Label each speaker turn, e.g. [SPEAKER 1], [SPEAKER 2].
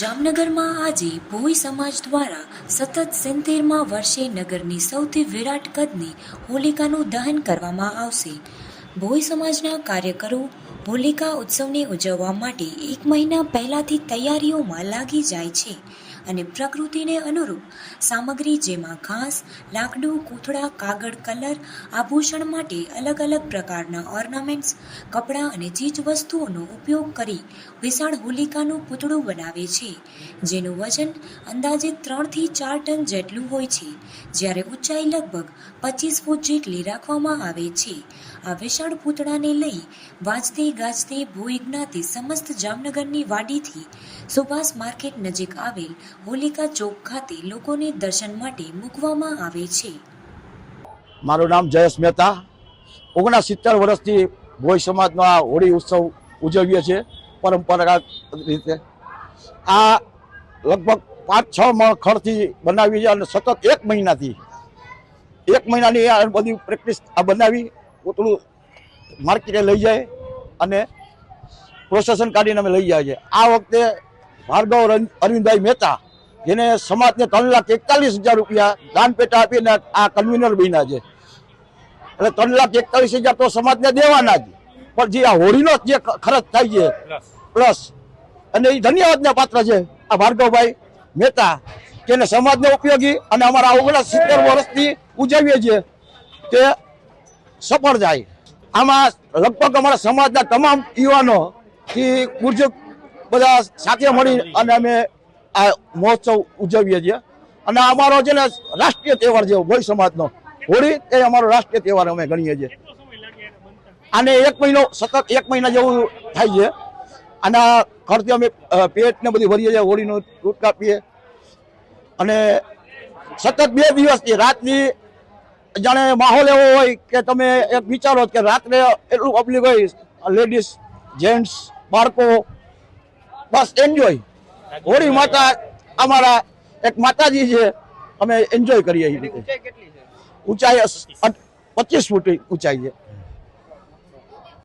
[SPEAKER 1] જામનગરમાં આજે ભોઈ સમાજ દ્વારા સતત સિત્તેરમાં વર્ષે નગરની સૌથી વિરાટ કદની હોલિકાનું દહન કરવામાં આવશે. ભોઈ સમાજના કાર્યકરો હોલિકા ઉત્સવને ઉજવવા માટે એક મહિના પહેલાંથી તૈયારીઓમાં લાગી જાય છે. અને પ્રકૃતિને અનુરૂપ સામગ્રી જેમાં ઘાસ, લાકડું, કોથળા, કાગળ, કલર, આભૂષણ માટે અલગ અલગ પ્રકારના ઓર્નામેન્ટ્સ, કપડાં અને ચીજ વસ્તુઓનો ઉપયોગ કરી વિશાળ હોલિકાનું પૂતળું બનાવે છે, જેનું વજન અંદાજે ત્રણથી ચાર ટન જેટલું હોય છે, જ્યારે ઊંચાઈ લગભગ પચીસ ફૂટ જેટલી રાખવામાં આવે છે. આ વિશાળ પૂતળાને લઈ વાજતે ગાજતે ભૂ સમસ્ત જામનગરની વાડીથી સુભાષ માર્કેટ નજીક આવેલ હોલિકા ચોક ખાતે લોકોને દર્શન માટે મૂકવામાં આવે છે.
[SPEAKER 2] મારું નામ જયેશ મહેતા. ઓગણસિત્તેર સિત્તેર વર્ષથી ભોઈ સમાજનો આ હોળી ઉત્સવ ઉજવીએ છીએ પરંપરાગત રીતે. આ લગભગ પાંચ છ મણ ખડથી બનાવી છે અને સતત એક મહિનાથી. એક મહિનાની આ બધી પ્રેક્ટિસ આ બનાવી, પૂતળું માર્કેટે લઈ જાય અને પ્રોસેસન કાઢીને અમે લઈ જાય છે. આ વખતે ભાર્ગવ અરવિંદભાઈ મહેતા જેને સમાજને ત્રણ લાખ એકતાલીસ હજાર રૂપિયા દાન પેટા આપીને આ કન્વીનર બન્યા છે. એટલે ત્રણ લાખ એકતાલીસ હજાર તો સમાજને દેવાના જ. પણ જે આ હોળીનો જે ખર્ચ થાય છે પ્લસ અને એ ધન્યવાદને પાત્ર છે આ ભાર્ગવભાઈ મહેતા કે એને સમાજને ઉપયોગી અને અમારા ઓગણસ સિત્તેર વર્ષથી ઉજવીએ છીએ તે સફળ જાય. આમાં લગભગ અમારા સમાજના તમામ યુવાનો થી ગુર્જર બધા સાથે મળી અને અમે આ મહોત્સવ ઉજવીએ છીએ. અને અમારો છે ને રાષ્ટ્રીય તહેવાર છે ભોઈ સમાજનો. હોળી એ અમારો રાષ્ટ્રીય તહેવાર અમે ગણીએ છીએ. આને એક મહિનો સતત એક મહિના જેવું થાય છે. આના ખર્ચે અમે પેટ ને બધી ભરીએ છીએ, હોળીનું દૂધ કાપીએ. અને સતત બે દિવસથી રાતની જાણે માહોલ એવો હોય કે તમે એક વિચારો કે રાત્રે એટલું પબ્લિક હોય લેડીઝ જેન્ટ્સ બાળકો, બસ એન્જોય હોળી માતા અમારા એક માતાજી છે અમે એન્જોય કરીએ એ રીતે. ઊંચાઈ પચીસ ફૂટ ઊંચાઈ છે.